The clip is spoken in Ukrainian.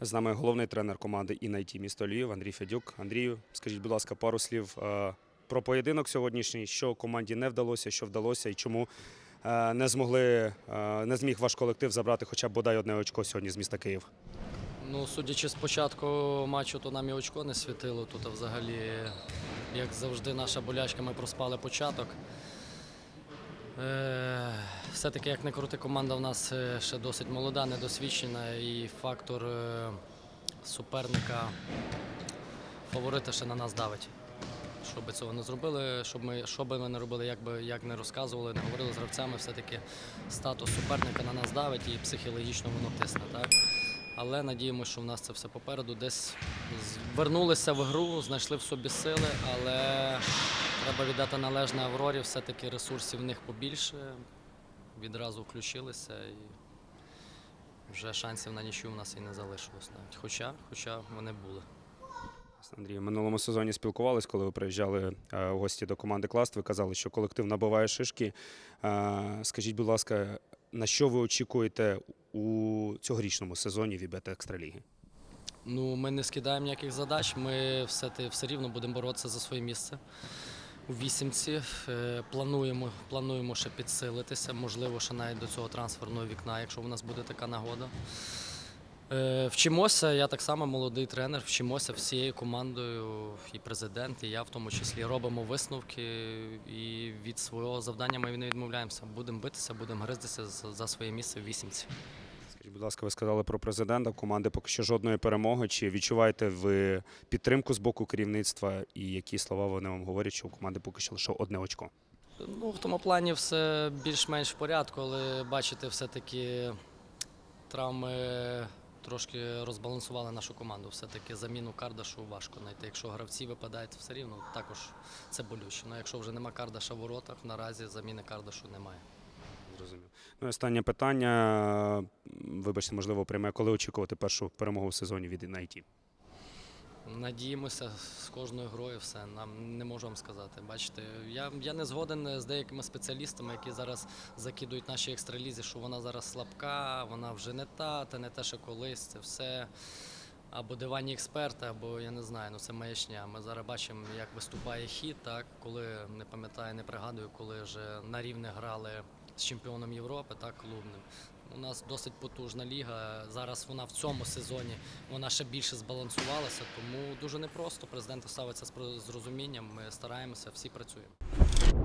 З нами головний тренер команди «Інайті» місто Львів Андрій Федюк. Андрію, скажіть, будь ласка, пару слів е, про поєдинок сьогоднішній, що команді не вдалося, що вдалося і чому е, не змогли, е, не зміг ваш колектив забрати хоча б бодай одне очко сьогодні з міста Київ. Ну, судячи з початку матчу, то нам і очко не світило. Тут взагалі, як завжди, наша болячка, ми проспали початок. Е, все-таки, як не крути, команда в нас е, ще досить молода, недосвідчена, і фактор е, суперника, фаворита ще на нас давить. Щоб цього не зробили, щоб ми, що би ми не робили, як би як не розказували, не говорили з гравцями, все-таки статус суперника на нас давить і психологічно воно тисне. Так? Але надіємося, що в нас це все попереду. Десь з- вернулися в гру, знайшли в собі сили, але треба віддати належне Аврорі, все-таки ресурсів в них побільше. Відразу включилися і вже шансів на нічого в нас і не залишилось навіть. Хоча, хоча вони були. Андрій, в минулому сезоні спілкувались, коли ви приїжджали е, в гості до команди Класт. Ви казали, що колектив набиває шишки. Е, Скажіть, будь ласка, на що ви очікуєте у цьогорічному сезоні Вібет Екстраліги? Ну, ми не скидаємо ніяких задач. Ми все, все рівно будемо боротися за своє місце у вісімці. Е, Плануємо, плануємо ще підсилитися, можливо, ще навіть до цього трансферного вікна, якщо у нас буде така нагода. Е, Вчимося, я так само молодий тренер, вчимося всією командою, і президент, і я в тому числі робимо висновки. І від свого завдання ми не відмовляємося. Будемо битися, будемо гризтися за за своє місце в вісімці. Будь ласка, ви сказали про президента. Команди поки що жодної перемоги. Чи відчуваєте ви підтримку з боку керівництва? І які слова вони вам говорять, що у команди поки що лише одне очко? Ну, в тому плані все більш-менш в порядку, але бачите, все-таки травми трошки розбалансували нашу команду. Все-таки заміну Кардашу важко знайти. Якщо гравці випадають, все рівно також це болюче. Ну, якщо вже нема Кардаша в воротах, наразі заміни Кардашу немає. Зрозумів. Ну, останнє питання. Вибачте, можливо, пряме. Коли очікувати першу перемогу в сезоні від IT? Надіємося з кожною грою все. Нам не можу вам сказати. Бачите, я, я не згоден з деякими спеціалістами, які зараз закидують наші екстралізі, що вона зараз слабка, вона вже не та, та не те, що колись. Це все або диванні експерти, або я не знаю, ну це маячня. Ми зараз бачимо, як виступає хід, так коли не пам'ятаю, не пригадую, коли вже на рівне грали з чемпіоном Європи, так клубним. У нас досить потужна ліга. Зараз вона в цьому сезоні вона ще більше збалансувалася, тому дуже непросто. Президент ставиться з розумінням. Ми стараємося, всі працюємо.